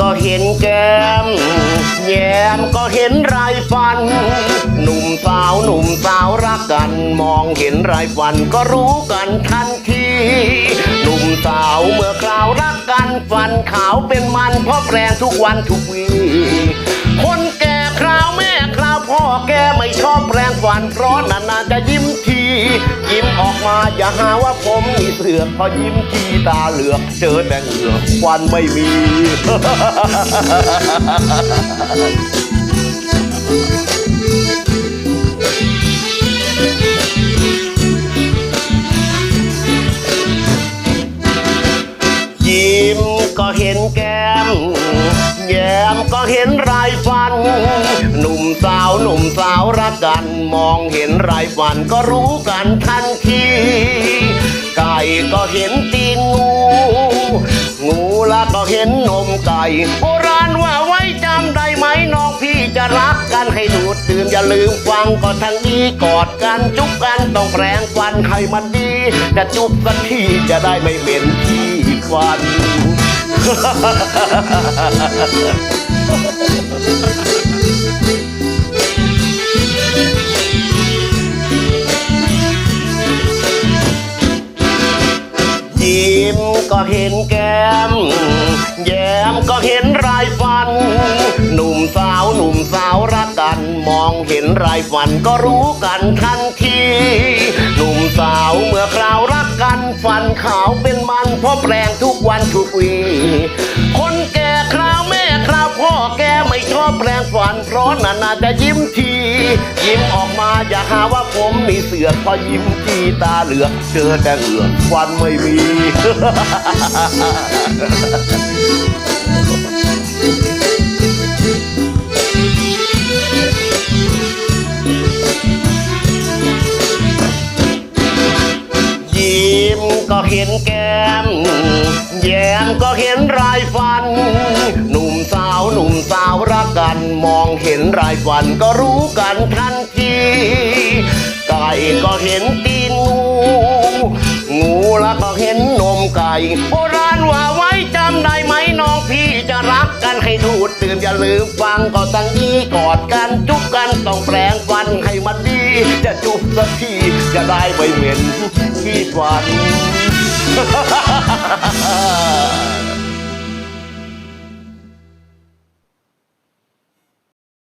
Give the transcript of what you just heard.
ก็เห็นแก้ม แย้มก็เห็นไรฟัน หนุ่มสาวหนุ่มสาวรักกัน มองเห็นไรฟันก็รู้กันทันที หนุ่มสาวเมื่อคราวรักกันฟันขาวเป็นมันเพราะแปงทุกวันทุกวีคนแก่คราวแม่คราวพ่อแกไม่ชอบแปงฟันเพราะนานๆจะยิ้มที ยิ้มออกมาอย่าหาว่าผมมีเสือกพอยิ้มทีตาเหลือกเจอแต่เหงือกฟันไม่มี ก็เห็นแก้ม แย้มก็เห็นรายฟัน หนุ่มสาวหนุ่มสาวรักกัน มองเห็นรายฟันก็รู้กันทันที ไก่ก็เห็นตีนงู งูละก็เห็นนมไก่โบราณว่าไว้จำได้ไหมน้องพี่จะรักกันให้ดูดดื่มอย่าลืมฟังก็ทั้งนี้กอดกันจุ๊บกันต้องแปรงฟันให้มันดี จะจุ๊บกันที่จะได้ไม่เป็นที่ฟัน ยิ้มก็เห็นแก้ม สาวรักกัน มองเห็นรายฟันก็รู้กันทันที หนุ่มสาวเมื่อคราวรักกันฟันขาวเป็นมันเพราะแปรงทุกวันทุกวี คนแก่คราวแม่คราวพ่อแกไม่ชอบแปรงฟัน เพราะนานๆจะยิ้มที ยิ้มออกมาอย่าหาว่าผมมีเสือกพอยิ้มทีตาเหลือกเจอแต่เหลือกฟันไม่มี ก็เห็นแก้ม แย้มก็เห็นรายฟัน หนุ่มสาวหนุ่มสาวรักกัน มองเห็นรายฟันก็รู้กันทันทีไก่ก็เห็นตีนงู งูแล้วก็เห็นนมไก่โบราณว่าไว้จำได้ไหมน้องพี่จะรักกันให้ดูดตื่นอย่าลืมฟังก็ตั้งนี้กอดกันจุ๊บกันต้องแปลง จะจุ๊บสักทีจะได้ไม่เหม็นที่ฝัน